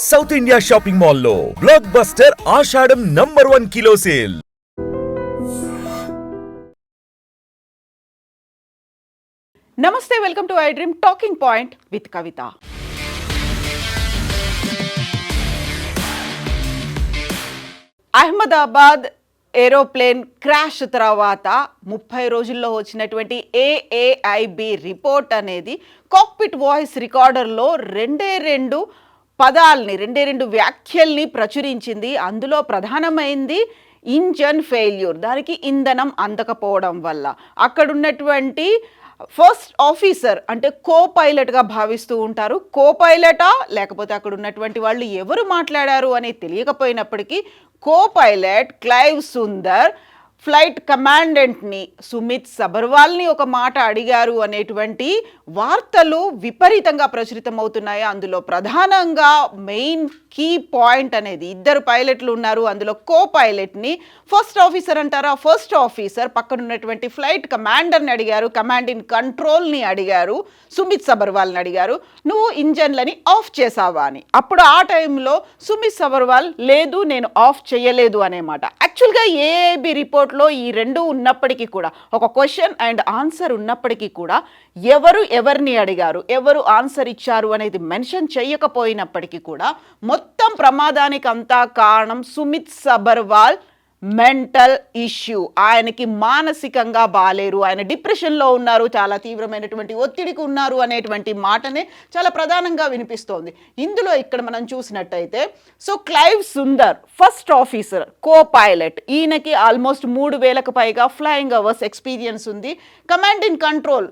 South India shopping మాల్లో block buster ఆషాఢం number one kilo sale నమస్తే welcome to I dream talking point with Kavitha Ahmedabad aeroplane crash తర్వాత ముప్పై రోజుల్లో వచ్చినటువంటి AAIB report అనేది cockpit voice రికార్డర్లో రెండే రెండు పదాల్ని రెండే రెండు వ్యాఖ్యల్ని ప్రచురించింది. అందులో ప్రధానమైంది ఇంజన్ ఫెయిల్యూర్ దానికి ఇంధనం అందకపోవడం వల్ల. అక్కడున్నటువంటి ఫస్ట్ ఆఫీసర్ అంటే కో పైలట్గా భావిస్తూ ఉంటారు. కో పైలటా లేకపోతే అక్కడ ఉన్నటువంటి వాళ్ళు ఎవరు మాట్లాడారు అని తెలియకపోయినప్పటికీ co pilot Clive Sundar flight కమాండెంట్ని Sumit సబర్వాల్ని ఒక మాట అడిగారు అనేటువంటి వార్తలు విపరీతంగా ప్రచురితమవుతున్నాయి. అందులో ప్రధానంగా మెయిన్ కీ పాయింట్ అనేది ఇద్దరు పైలట్లు ఉన్నారు. అందులో కో పైలట్ని ఫస్ట్ ఆఫీసర్ అంటారా? ఫస్ట్ ఆఫీసర్ పక్కన ఉన్నటువంటి ఫ్లైట్ కమాండర్ని అడిగారు. కమాండ్ ఇన్ కంట్రోల్ని అడిగారు. సుమిత్ సబర్వాల్ని అడిగారు. నువ్వు ఇంజన్లని ఆఫ్ చేసావా అని. అప్పుడు ఆ టైంలో సుమిత్ సబర్వాల్ లేదు నేను ఆఫ్ చేయలేదు అనే మాట. యాక్చువల్గా రిపోర్ట్ రిపోర్ట్లో ఈ రెండు ఉన్నప్పటికీ కూడా ఒక క్వశ్చన్ అండ్ ఆన్సర్ ఉన్నప్పటికీ కూడా ఎవరు ఎవరిని అడిగారు ఎవరు ఆన్సర్ ఇచ్చారు అనేది మెన్షన్ చేయకపోయినప్పటికీ కూడా మొత్తం ప్రమాదానికి అంతా కారణం సుమిత్ సబర్వాల్. Mental issue. ఆయనకి మానసికంగా బాలేరు. ఆయన డిప్రెషన్లో ఉన్నారు. చాలా తీవ్రమైనటువంటి ఒత్తిడికి ఉన్నారు అనేటువంటి మాటనే చాలా ప్రధానంగా వినిపిస్తోంది. ఇందులో ఇక్కడ మనం చూసినట్టయితే so Clive Sundar first officer co pilot ఈయనకి ఆల్మోస్ట్ మూడు వేలకు పైగా ఫ్లయింగ్ అవర్స్ ఎక్స్పీరియన్స్ ఉంది. Command in control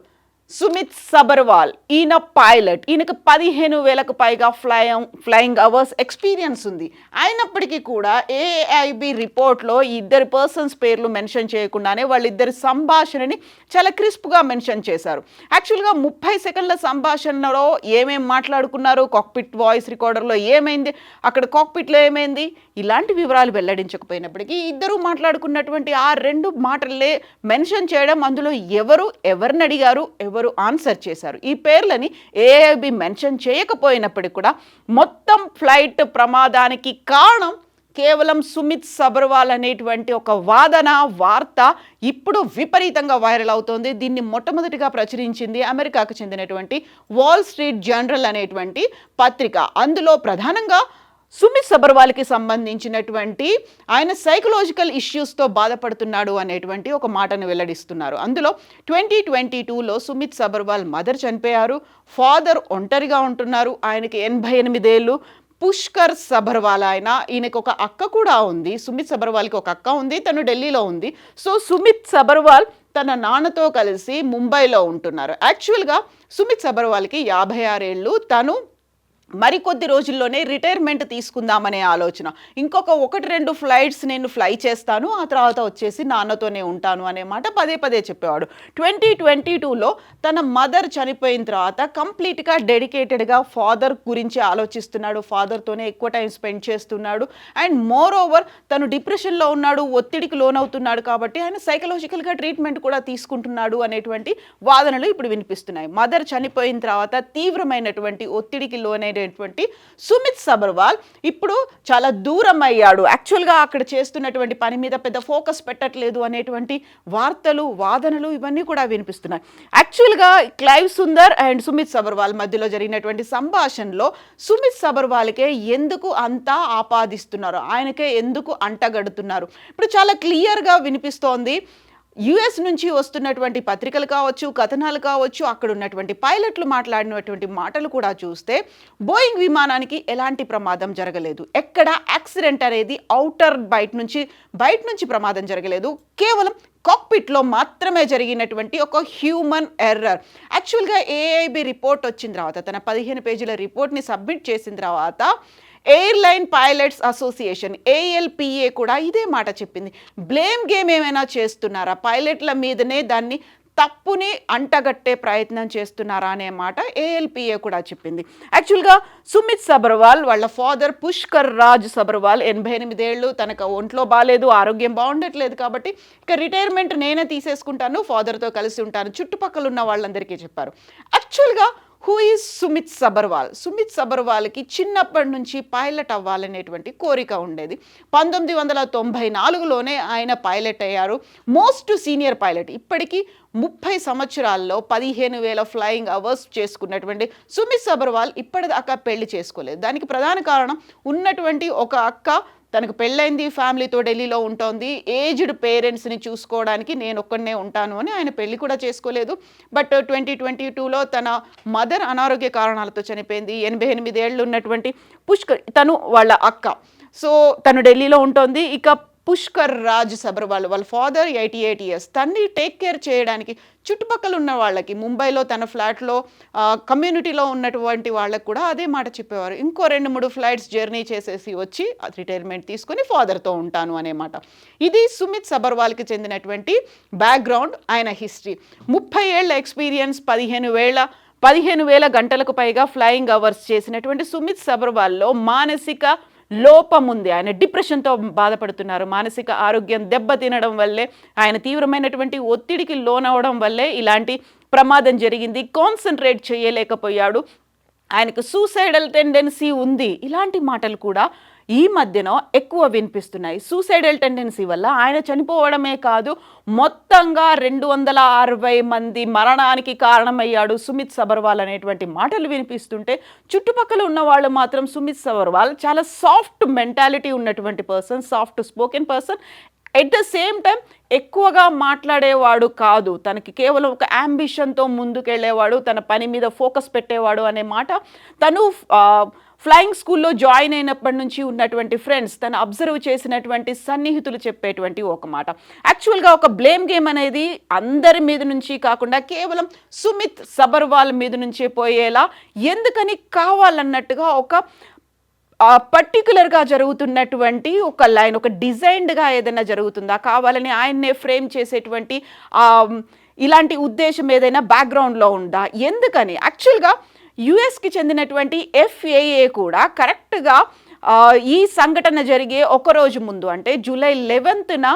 Sumeet Sabharwal ఈయన పైలట్ ఈయనకు పదిహేను వేలకు పైగా ఫ్లయింగ్ ఫ్లయింగ్ అవర్స్ ఎక్స్పీరియన్స్ ఉంది. అయినప్పటికీ కూడా ఏఐబి రిపోర్ట్లో ఈ ఇద్దరు పర్సన్స్ పేర్లు మెన్షన్ చేయకుండానే వాళ్ళిద్దరి సంభాషణని చాలా క్రిస్ప్గా మెన్షన్ చేశారు. యాక్చువల్గా ముప్పై సెకండ్ల సంభాషణలో ఏమేం మాట్లాడుకున్నారు కాక్పిట్ వాయిస్ రికార్డర్లో ఏమైంది అక్కడ కాక్పిట్లో ఏమైంది ఇలాంటి వివరాలు వెల్లడించకపోయినప్పటికీ ఇద్దరు మాట్లాడుకున్నటువంటి ఆ రెండు మాటలే మెన్షన్ చేయడం అందులో ఎవరు ఎవరిని అడిగారు ఎవరు ఆన్సర్ చేశారు? ఈ పేర్లని ఏఐబి మెన్షన్ చేయకపోయినప్పటికీ కూడా మొత్తం ఫ్లైట్ ప్రమాదానికి కారణం కేవలం సుమిత్ సబర్వాల్ అనేటువంటి ఒక వాదన వార్త ఇప్పుడు విపరీతంగా వైరల్ అవుతోంది. దీన్ని మొట్టమొదటిగా ప్రచురించింది అమెరికాకు చెందినటువంటి వాల్ స్ట్రీట్ జనరల్ అనేటువంటి పత్రిక. అందులో ప్రధానంగా సుమిత్ సబర్వాల్కి సంబంధించినటువంటి ఆయన సైకలాజికల్ ఇష్యూస్తో బాధపడుతున్నాడు అనేటువంటి ఒక మాటను వెల్లడిస్తున్నారు. అందులో ట్వంటీ ట్వంటీ టూలో సుమిత్ సబర్వాల్ మదర్ చనిపోయారు. ఫాదర్ ఒంటరిగా ఉంటున్నారు. ఆయనకి ఎనభై ఎనిమిదేళ్ళు. పుష్కర్ సబర్వాల్ ఆయన ఈయనకు ఒక అక్క కూడా ఉంది. సుమిత్ సబర్వాల్కి ఒక అక్క ఉంది. తను ఢిల్లీలో ఉంది. సో సుమిత్ సబర్వాల్ తన నాన్నతో కలిసి ముంబైలో ఉంటున్నారు. యాక్చువల్గా సుమిత్ సబర్వాల్కి యాభై ఆరేళ్ళు. తను మరికొద్ది రోజుల్లోనే రిటైర్మెంట్ తీసుకుందామనే ఆలోచన. ఇంకొక ఒకటి రెండు ఫ్లైట్స్ నేను ఫ్లై చేస్తాను ఆ తర్వాత వచ్చేసి నాన్నతోనే ఉంటాను అనే మాట పదే పదే చెప్పేవాడు. ట్వంటీ ట్వంటీ టూలో తన మదర్ చనిపోయిన తర్వాత కంప్లీట్గా డెడికేటెడ్గా ఫాదర్ గురించి ఆలోచిస్తున్నాడు. ఫాదర్తోనే ఎక్కువ టైం స్పెండ్ చేస్తున్నాడు. అండ్ మోర్ ఓవర్ తను డిప్రెషన్లో ఉన్నాడు ఒత్తిడికి లోనవుతున్నాడు కాబట్టి ఆయన సైకలాజికల్గా ట్రీట్మెంట్ కూడా తీసుకుంటున్నాడు అనేటువంటి వాదనలు ఇప్పుడు వినిపిస్తున్నాయి. మదర్ చనిపోయిన తర్వాత తీవ్రమైనటువంటి ఒత్తిడికి లోనైన అయినటువంటి సుమిత్ సబర్వాల్ ఇప్పుడు చాలా దూరం అయ్యాడు యాక్చువల్గా అక్కడ చేస్తున్నటువంటి పని మీద పెద్ద ఫోకస్ పెట్టట్లేదు అనేటువంటి వార్తలు వాదనలు ఇవన్నీ కూడా వినిపిస్తున్నాయి. యాక్చువల్గా క్లైవ్ సుందర్ అండ్ సుమిత్ సబర్వాల్ మధ్యలో జరిగినటువంటి సంభాషణలో సుమిత్ సబర్వాల్కే ఎందుకు అంతా ఆపాదిస్తున్నారు? ఆయనకే ఎందుకు అంటగడుతున్నారు? ఇప్పుడు చాలా క్లియర్గా వినిపిస్తోంది. యుఎస్ నుంచి వస్తున్నటువంటి పత్రికలు కావచ్చు కథనాలు కావచ్చు అక్కడ ఉన్నటువంటి పైలట్లు మాట్లాడినటువంటి మాటలు కూడా చూస్తే బోయింగ్ విమానానికి ఎలాంటి ప్రమాదం జరగలేదు. ఎక్కడ యాక్సిడెంట్ అనేది అవుటర్ బయట నుంచి బయట నుంచి ప్రమాదం జరగలేదు. కేవలం కాక్పిట్లో మాత్రమే జరిగినటువంటి ఒక హ్యూమన్ ఎర్రర్. యాక్చువల్గా ఏఐబి రిపోర్ట్ వచ్చిన తర్వాత తన పదిహేను పేజీల రిపోర్ట్ని సబ్మిట్ చేసిన తర్వాత ఎయిర్లైన్ పైలట్స్ అసోసియేషన్ ఏఎల్పిఏ కూడా ఇదే మాట చెప్పింది. బ్లేమ్ గేమ్ ఏమైనా చేస్తున్నారా? పైలట్ల మీదనే దాన్ని తప్పుని అంటగట్టే ప్రయత్నం చేస్తున్నారా అనే మాట ఏఎల్పిఏ కూడా చెప్పింది. యాక్చువల్గా సుమిత్ సబర్వాల్ వాళ్ళ ఫాదర్ పుష్కర్ రాజ్ సబర్వాల్ ఎనభై ఎనిమిదేళ్ళు తనకు ఒంట్లో బాగాలేదు ఆరోగ్యం బాగుండట్లేదు కాబట్టి ఇక రిటైర్మెంట్ నేనే తీసేసుకుంటాను ఫాదర్తో కలిసి ఉంటాను చుట్టుపక్కల ఉన్న వాళ్ళందరికీ చెప్పారు. యాక్చువల్గా హూ ఈజ్ సుమిత్ సబర్వాల్ సుమిత్ సబర్వాల్కి చిన్నప్పటి నుంచి పైలట్ అవ్వాలనేటువంటి కోరిక ఉండేది. పంతొమ్మిది వందల తొంభై నాలుగులోనే ఆయన పైలట్ అయ్యారు. మోస్ట్ సీనియర్ పైలట్ ఇప్పటికీ ముప్పై సంవత్సరాల్లో పదిహేను వేల ఫ్లయింగ్ అవర్స్ చేసుకున్నటువంటి సుమిత్ సబర్వాల్ ఇప్పటిదాకా పెళ్ళి చేసుకోలేదు. దానికి ప్రధాన కారణం ఉన్నటువంటి ఒక అక్క తనకు పెళ్ళైంది ఫ్యామిలీతో ఢిల్లీలో ఉంటుంది ఏజ్డ్ పేరెంట్స్ని చూసుకోవడానికి నేను ఒక్కడనే ఉంటాను అని ఆయన పెళ్ళి కూడా చేసుకోలేదు. బట్ ట్వంటీ ట్వంటీ టూలో తన మదర్ అనారోగ్య కారణాలతో చనిపోయింది. ఎనభై ఎనిమిది ఏళ్ళు ఉన్నటువంటి పుష్కర్ తను వాళ్ళ అక్క. సో తను ఢిల్లీలో ఉంటుంది. ఇక పుష్కర్ రాజ్ సబర్వాల్ వాళ్ళ ఫాదర్ ఎయిటీ ఎయిట్ ఇయర్స్ తన్ని టేక్ కేర్ చేయడానికి చుట్టుపక్కల ఉన్న వాళ్ళకి ముంబైలో తన ఫ్లాట్లో కమ్యూనిటీలో ఉన్నటువంటి వాళ్ళకి కూడా అదే మాట చెప్పేవారు. ఇంకో రెండు మూడు ఫ్లైట్స్ జర్నీ చేసేసి వచ్చి రిటైర్మెంట్ తీసుకొని ఫాదర్తో ఉంటాను అనే మాట. ఇది సుమిత్ సబర్వాల్కి చెందినటువంటి బ్యాక్గ్రౌండ్ ఆయన హిస్టరీ ముప్పై ఏళ్ళ ఎక్స్పీరియన్స్ పదిహేను వేల పదిహేను వేల గంటలకు పైగా ఫ్లయింగ్ అవర్స్ చేసినటువంటి సుమిత్ సబర్వాల్లో మానసిక లోపం ఉంది. ఆయన డిప్రెషన్తో బాధపడుతున్నారు. మానసిక ఆరోగ్యం దెబ్బతినడం వల్లే ఆయన తీవ్రమైనటువంటి ఒత్తిడికి లోనవడం వల్లే ఇలాంటి ప్రమాదం జరిగింది. కాన్సన్ట్రేట్ చేయలేకపోయాడు. ఆయనకు సూసైడల్ టెండెన్సీ ఉంది. ఇలాంటి మాటలు కూడా ఈ మధ్యన ఎక్కువ వినిపిస్తున్నాయి. సూసైడల్ టెండెన్సీ వల్ల ఆయన చనిపోవడమే కాదు మొత్తంగా రెండు వందల అరవై మంది మరణానికి కారణమయ్యాడు సుమిత్ సబర్వాల్ అనేటువంటి మాటలు వినిపిస్తుంటే చుట్టుపక్కల ఉన్న వాళ్ళు మాత్రం సుమిత్ సబర్వాల్ చాలా సాఫ్ట్ మెంటాలిటీ ఉన్నటువంటి person soft spoken person. At the same time ఎక్కువగా మాట్లాడేవాడు కాదు. తనకి కేవలం ఒక అంబిషన్తో ముందుకెళ్ళేవాడు తన పని మీద ఫోకస్ పెట్టేవాడు అనే మాట. తను ఫ్లయింగ్ స్కూల్లో జాయిన్ అయినప్పటి నుంచి ఉన్నటువంటి ఫ్రెండ్స్ తను అబ్జర్వ్ చేసినటువంటి సన్నిహితులు చెప్పేటువంటి ఒక మాట. యాక్చువల్గా ఒక బ్లేమ్ గేమ్ అనేది అందరి మీద నుంచి కాకుండా కేవలం సుమిత్ సబర్వాల్ మీద నుంచే పోయేలా ఎందుకని కావాలన్నట్టుగా ఒక పర్టికులర్గా జరుగుతున్నటువంటి ఒక లైన్ ఒక డిజైన్డ్గా ఏదైనా జరుగుతుందా? కావాలని ఆయన్నే ఫ్రేమ్ చేసేటువంటి ఇలాంటి ఉద్దేశం ఏదైనా బ్యాక్గ్రౌండ్లో ఉందా? ఎందుకని? యాక్చువల్గా యుఎస్కి చెందినటువంటి ఎఫ్ఏఏ కూడా కరెక్ట్గా ఈ సంఘటన జరిగే ఒక రోజు ముందు అంటే జూలై లెవెన్త్న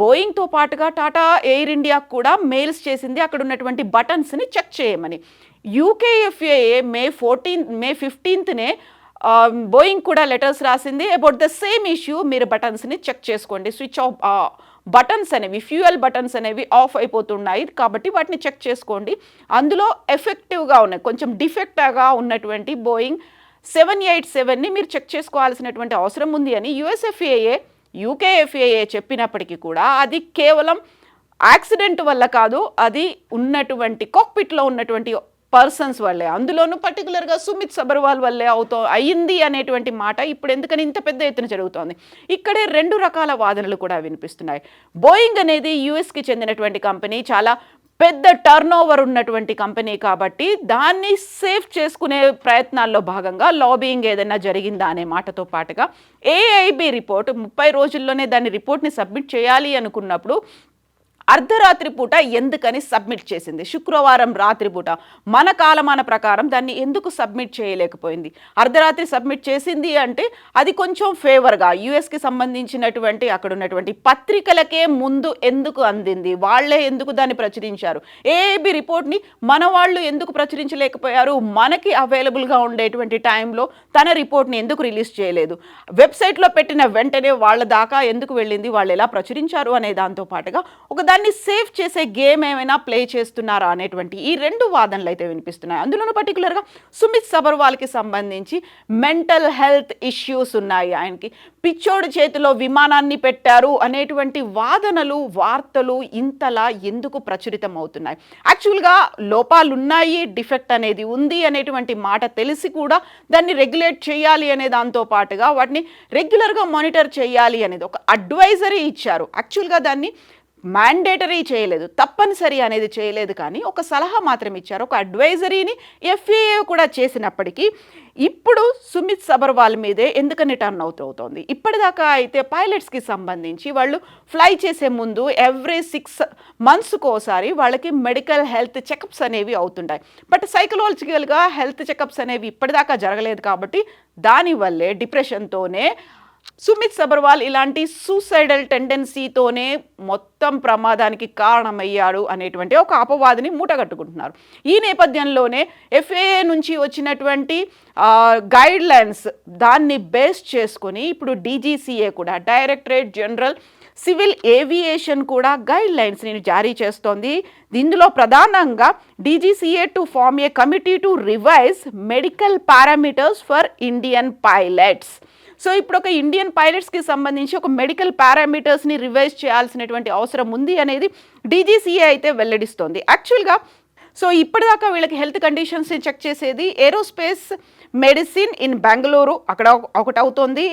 బోయింగ్తో పాటుగా టాటా ఎయిర్ ఇండియాకు కూడా మెయిల్స్ చేసింది. అక్కడ ఉన్నటువంటి బటన్స్ని చెక్ చేయమని. UK FAA May fourteen May ఫిఫ్టీన్త్నే Boeing కూడా లెటర్స్ రాసింది. అబౌట్ ద సేమ్ ఇష్యూ మీరు బటన్స్ని చెక్ చేసుకోండి. స్విచ్ ఆఫ్ బటన్స్ అనేవి ఫ్యూయల్ బటన్స్ అనేవి ఆఫ్ అయిపోతున్నాయి. కాబట్టి వాటిని చెక్ చేసుకోండి. అందులో ఎఫెక్టివ్గా ఉన్నాయి కొంచెం డిఫెక్ట్గా ఉన్నటువంటి బోయింగ్ సెవెన్ ఎయిట్ సెవెన్ని మీరు చెక్ చేసుకోవాల్సినటువంటి అవసరం ఉంది అని యుఎస్ఎఫ్ఏఏ యూకేఎఫ్ఏఏ చెప్పినప్పటికీ కూడా అది కేవలం యాక్సిడెంట్ వల్ల కాదు అది ఉన్నటువంటి కాక్పిట్లో ఉన్నటువంటి పర్సన్స్ వల్లే అందులోనూ పర్టికులర్గా సుమిత్ సబర్వాల్ వల్లే అవుతో అయ్యింది అనేటువంటి మాట ఇప్పుడు ఎందుకని ఇంత పెద్ద ఎత్తున జరుగుతోంది. ఇక్కడే రెండు రకాల వాదనలు కూడా వినిపిస్తున్నాయి. బోయింగ్ అనేది యుఎస్కి చెందినటువంటి కంపెనీ చాలా పెద్ద టర్న్ ఓవర్ ఉన్నటువంటి కంపెనీ కాబట్టి దాన్ని సేఫ్ చేసుకునే ప్రయత్నాల్లో భాగంగా లాబింగ్ ఏదైనా జరిగిందా అనే మాటతో పాటుగా ఏఐబి రిపోర్ట్ ముప్పై రోజుల్లోనే దాని రిపోర్ట్ని సబ్మిట్ చేయాలి అనుకున్నప్పుడు అర్ధరాత్రి పూట ఎందుకని సబ్మిట్ చేసింది? శుక్రవారం రాత్రి పూట మన కాలమాన ప్రకారం దాన్ని ఎందుకు సబ్మిట్ చేయలేకపోయింది? అర్ధరాత్రి సబ్మిట్ చేసింది అంటే అది కొంచెం ఫేవర్గా యుఎస్కి సంబంధించినటువంటి అక్కడ ఉన్నటువంటి పత్రికలకే ముందు ఎందుకు అందింది? వాళ్ళే ఎందుకు దాన్ని ప్రచురించారు? ఏబి రిపోర్ట్ని మన వాళ్ళు ఎందుకు ప్రచురించలేకపోయారు? మనకి అవైలబుల్గా ఉండేటువంటి టైంలో తన రిపోర్ట్ని ఎందుకు రిలీజ్ చేయలేదు? వెబ్సైట్లో పెట్టిన వెంటనే వాళ్ళ దాకా ఎందుకు వెళ్ళింది? వాళ్ళు ఎలా ప్రచురించారు? అనే దాంతో పాటుగా ఒక దాన్ని సేఫ్ చేసే గేమ్ ఏమైనా ప్లే చేస్తున్నారా అనేటువంటి ఈ రెండు వాదనలు అయితే వినిపిస్తున్నాయి. అందులోనూ పర్టికులర్గా సుమిత్ సబర్వాల్కి సంబంధించి మెంటల్ హెల్త్ ఇష్యూస్ ఉన్నాయి. ఆయనకి పిచ్చోడి చేతిలో విమానాన్ని పెట్టారు అనేటువంటి వాదనలు వార్తలు ఇంతలా ఎందుకు ప్రచురితం అవుతున్నాయి? యాక్చువల్గా లోపాలు ఉన్నాయి డిఫెక్ట్ అనేది ఉంది అనేటువంటి మాట తెలిసి కూడా దాన్ని రెగ్యులేట్ చేయాలి అనే దాంతో పాటుగా వాటిని రెగ్యులర్గా మానిటర్ చేయాలి అనేది ఒక అడ్వైజరీ ఇచ్చారు. యాక్చువల్గా దాన్ని మ్యాండేటరీ చేయలేదు తప్పనిసరి అనేది చేయలేదు కానీ ఒక సలహా మాత్రం ఇచ్చారు. ఒక అడ్వైజరీని ఎఫ్ఏఏ కూడా చేసినప్పటికీ ఇప్పుడు సుమిత్ సబర్వాల్ మీదే ఎందుకని టర్న్ అవుట్ అవుతోంది? ఇప్పటిదాకా అయితే పైలట్స్కి సంబంధించి వాళ్ళు ఫ్లై చేసే ముందు ఎవ్రీ సిక్స్ మంత్స్కి ఒకసారి వాళ్ళకి మెడికల్ హెల్త్ చెకప్స్ అనేవి అవుతుంటాయి. బట్ సైకలాజికల్గా హెల్త్ చెకప్స్ అనేవి ఇప్పటిదాకా జరగలేదు కాబట్టి దానివల్లే డిప్రెషన్తోనే సుమిత్ సబర్వాల్ ఇలాంటి సూసైడల్ టెండెన్సీతోనే మొత్తం ప్రమాదానికి కారణమయ్యాడు అనేటువంటి ఒక అపవాదిని మూటగట్టుకుంటున్నారు. ఈ నేపథ్యంలోనే ఎఫ్ఏఏ నుంచి వచ్చినటువంటి గైడ్ లైన్స్ దాన్ని బేస్ చేసుకొని ఇప్పుడు డీజీసీఏ కూడా డైరెక్టరేట్ జనరల్ సివిల్ ఏవియేషన్ కూడా గైడ్లైన్స్ని జారీ చేస్తోంది. ఇందులో ప్రధానంగా DGCA to form a committee to revise medical parameters for Indian pilots so ఇప్పుడు ఒక ఇండియన్ పైలట్స్కి సంబంధించి ఒక మెడికల్ పారామీటర్స్ని రివైజ్ చేయాల్సినటువంటి అవసరం ఉంది అనేది డీజీసీఏ అయితే వెల్లడిస్తోంది. యాక్చువల్గా సో ఇప్పటిదాకా వీళ్ళకి హెల్త్ కండిషన్స్ని చెక్ చేసేది ఏరోస్పేస్ మెడిసిన్ ఇన్ బెంగళూరు. అక్కడ ఒకటి అవుతోంది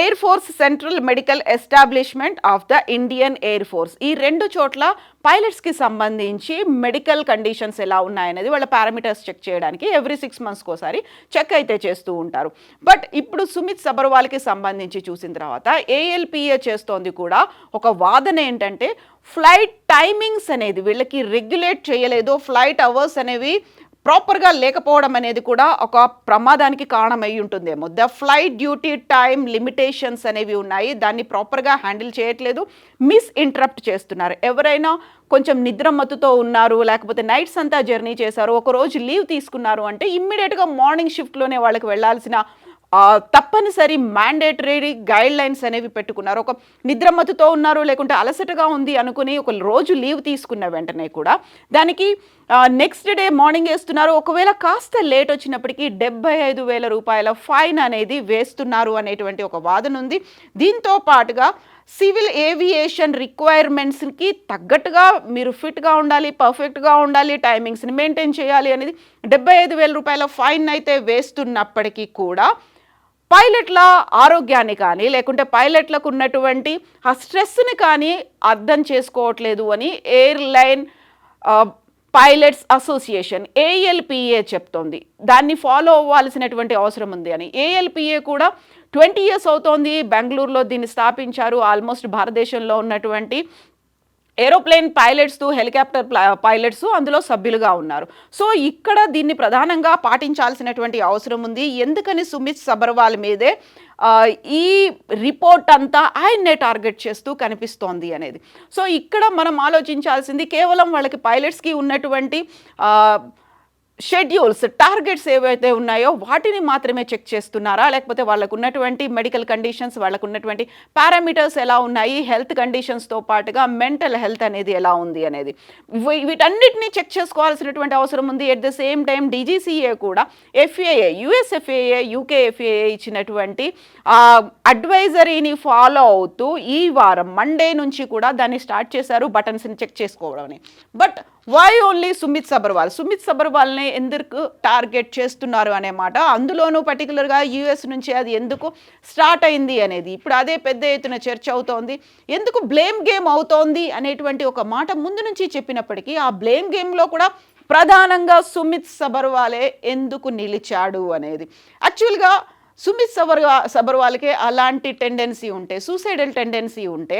air force central medical establishment of the Indian air force. ఈ రెండు చోట్ల పైలట్స్కి సంబంధించి మెడికల్ కండిషన్స్ ఎలా ఉన్నాయనేది వాళ్ళ పారామీటర్స్ చెక్ చేయడానికి ఎవ్రీ సిక్స్ మంత్స్కి ఒకసారి చెక్ అయితే చేస్తూ ఉంటారు. బట్ ఇప్పుడు సుమిత్ సబర్వాల్కి సంబంధించి చూసిన తర్వాత ఏఎల్పిఏ చేస్తోంది కూడా ఒక వాదన ఏంటంటే ఫ్లైట్ టైమింగ్స్ అనేది వీళ్ళకి రెగ్యులేట్ చేయలేదు ఫ్లైట్ అవర్స్ అనేవి ప్రాపర్గా లేకపోవడం అనేది కూడా ఒక ప్రమాదానికి కారణమై ఉంటుందేమో. The flight duty time limitations అనేవి ఉన్నాయి. దాన్ని ప్రాపర్గా హ్యాండిల్ చేయట్లేదు. మిస్ ఇంటరప్ట్ చేస్తున్నారు. ఎవరైనా కొంచెం నిద్రమత్తుతో ఉన్నారు లేకపోతే నైట్స్ అంతా జర్నీ చేశారు ఒక రోజు లీవ్ తీసుకున్నారు అంటే ఇమ్మీడియట్గా మార్నింగ్ షిఫ్ట్లోనే వాళ్ళకి వెళ్ళాల్సిన తప్పనిసరి మ్యాండేటరీ గైడ్ లైన్స్ అనేవి పెట్టుకున్నారు. ఒక నిద్రమత్తుతో ఉన్నారు లేకుంటే అలసటగా ఉంది అనుకుని ఒక రోజు లీవ్ తీసుకున్న వెంటనే కూడా దానికి నెక్స్ట్ డే మార్నింగ్ వేస్తున్నారు. ఒకవేళ కాస్త లేట్ వచ్చినప్పటికీ డెబ్బై ఐదు వేల రూపాయల ఫైన్ అనేది వేస్తున్నారు అనేటువంటి ఒక వాదన ఉంది. దీంతో పాటుగా సివిల్ ఏవియేషన్ రిక్వైర్మెంట్స్కి తగ్గట్టుగా మీరు ఫిట్గా ఉండాలి పర్ఫెక్ట్గా ఉండాలి టైమింగ్స్ని మెయింటైన్ చేయాలి అనేది డెబ్బై ఐదు వేల రూపాయల ఫైన్ అయితే వేస్తున్నప్పటికీ కూడా పైలట్ల ఆరోగ్యాన్ని కానీ లేకుంటే పైలట్లకు ఉన్నటువంటి ఆ స్ట్రెస్ని కానీ అర్థం చేసుకోవట్లేదు అని ఎయిర్లైన్ పైలట్స్ అసోసియేషన్ ఏఎల్పిఏ చెప్తోంది. దాన్ని ఫాలో అవ్వాల్సినటువంటి అవసరం ఉంది అని. ఏఎల్పిఏ కూడా ట్వంటీ ఇయర్స్ అవుతోంది. బెంగళూరులో దీన్ని స్థాపించారు. ఆల్మోస్ట్ భారతదేశంలో ఉన్నటువంటి ఏరోప్లేన్ పైలట్స్ హెలికాప్టర్ పైలట్స్ అందులో సభ్యులుగా ఉన్నారు. సో ఇక్కడ దీన్ని ప్రధానంగా పాటించాల్సినటువంటి అవసరం ఉంది. ఎందుకని సుమిత్ సబర్వాల్ మీదే ఈ రిపోర్ట్ అంతా ఆయన్నే టార్గెట్ చేస్తూ కనిపిస్తోంది అనేది. సో ఇక్కడ మనం ఆలోచించాల్సింది కేవలం వాళ్ళకి పైలట్స్కి ఉన్నటువంటి షెడ్యూల్స్ టార్గెట్స్ ఏవైతే ఉన్నాయో వాటిని మాత్రమే చెక్ చేస్తున్నారా? లేకపోతే వాళ్ళకు ఉన్నటువంటి మెడికల్ కండిషన్స్ వాళ్ళకు ఉన్నటువంటి పారామీటర్స్ ఎలా ఉన్నాయి? హెల్త్ కండిషన్స్తో పాటుగా మెంటల్ హెల్త్ అనేది ఎలా ఉంది అనేది. వీటన్నిటిని చెక్ చేసుకోవాల్సినటువంటి అవసరం ఉంది. At the same time DGCA కూడా FAA US FAA UK FAA ఇచ్చినటువంటి అడ్వైజరీని ఫాలో అవుతూ ఈ వారం మండే నుంచి కూడా దాన్ని స్టార్ట్ చేశారు బటన్స్ని చెక్ చేసుకోవడం but why only Sumeet Sabharwal Sumeet సబర్వాల్ని ఎందుకు టార్గెట్ చేస్తున్నారు అనే మాట? అందులోనూ పర్టికులర్గా యూఎస్ నుంచి అది ఎందుకు స్టార్ట్ అయింది అనేది. ఇప్పుడు అదే పెద్ద ఎత్తున చర్చ అవుతోంది. ఎందుకు బ్లేమ్ గేమ్ అవుతోంది అనేటువంటి ఒక మాట ముందు నుంచి చెప్పినప్పటికీ ఆ బ్లేమ్ గేమ్లో కూడా ప్రధానంగా సుమిత్ సబర్వాలే ఎందుకు నిలిచాడు అనేది. యాక్చువల్గా సుమిత్ సబర్వా సబర్వాల్కి అలాంటి టెండెన్సీ ఉంటే సూసైడల్ టెండెన్సీ ఉంటే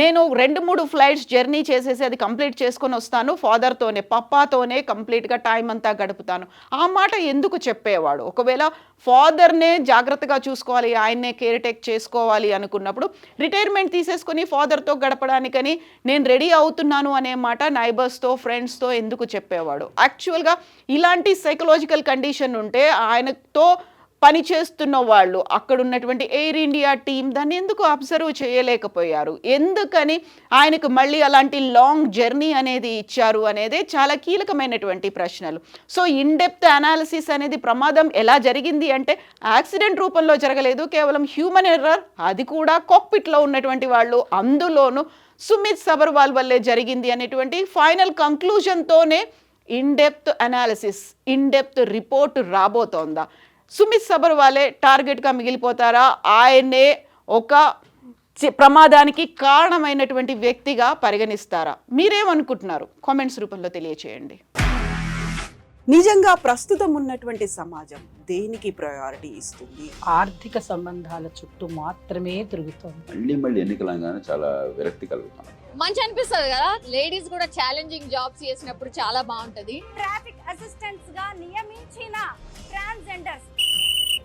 నేను రెండు మూడు ఫ్లైట్స్ జర్నీ చేసేసి అది కంప్లీట్ చేసుకొని వస్తాను ఫాదర్తోనే పప్పాతోనే కంప్లీట్గా టైం అంతా గడుపుతాను. ఆ మాట ఎందుకు చెప్పేవాడు? ఒకవేళ ఫాదర్నే జాగ్రత్తగా చూసుకోవాలి ఆయన్నే కేర్ టేక్ చేసుకోవాలి అనుకున్నప్పుడు రిటైర్మెంట్ తీసేసుకొని ఫాదర్తో గడపడానికని నేను రెడీ అవుతున్నాను అనే మాట నైబర్స్తో ఫ్రెండ్స్తో ఎందుకు చెప్పేవాడు? యాక్చువల్గా ఇలాంటి సైకలాజికల్ కండిషన్ ఉంటే ఆయనతో పని చేస్తున్న వాళ్ళు అక్కడ ఉన్నటువంటి ఎయిర్ ఇండియా టీం దాన్ని ఎందుకు అబ్జర్వ్ చేయలేకపోయారు? ఎందుకని ఆయనకు మళ్ళీ అలాంటి లాంగ్ జర్నీ అనేది ఇచ్చారు అనేది చాలా కీలకమైనటువంటి ప్రశ్నలు. సో ఇన్ డెప్త్ అనాలిసిస్ అనేది ప్రమాదం ఎలా జరిగింది అంటే యాక్సిడెంట్ రూపంలో జరగలేదు కేవలం హ్యూమన్ ఎర్రర్ అది కూడా కాక్పిట్లో ఉన్నటువంటి వాళ్ళు అందులోనూ సుమిత్ సబర్వాల్ వల్లే జరిగింది అనేటువంటి final కంక్లూజన్తోనే in depth analysis in depth report రాబోతోందా? Sumit సబర్వాలే టార్గెట్గా మిగిలిపోతారా? ఆయనే ఒక ప్రమాదానికి కారణమైనటువంటి వ్యక్తిగా పరిగణిస్తారా? మీరేమనుకుంటున్నారు? కామెంట్స్ రూపంలో తెలియచేయండి. నిజంగా ప్రస్తుతం ఉన్నటువంటి సమాజం దేనికి ప్రయారిటీ ఇస్తుంది? ఆర్థిక సంబంధాల చుట్టూ మాత్రమే తిరుగుతోంది. మళ్ళీ మళ్ళీ ఎన్నికలంగానే చాలా విరక్తి కలుగుతాం. మంచి అనిపిస్తుంది కదా? లేడీస్ కూడా ఛాలెంజింగ్ జాబ్స్ చేసినప్పుడు చాలా బాగుంటది. ట్రాఫిక్ అసిస్టెంట్స్గా నియమించిన ట్రాన్స్జెండర్స్